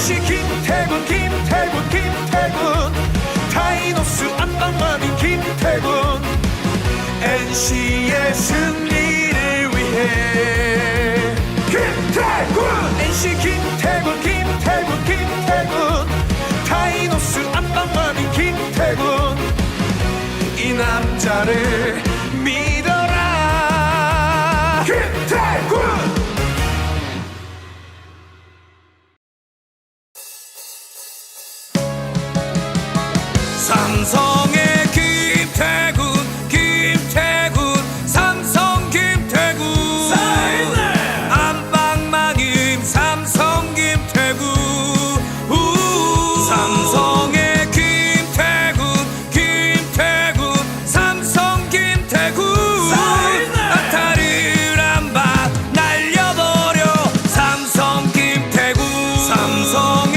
NC 김태군 김태군 김태군. 다이노스 안방마님 김태군. NC의 승리를 위해. 김태군! NC 김태군 김태군 김태군. 다이노스 안방마님 김태군. 이 남자를 삼성의 김태군 김태군 삼성 김태군. 안방망임 삼성 김태군. 삼성의 김태군 김태군 삼성 김태군. 아타를 한바 날려버려. 삼성 김태군. 삼성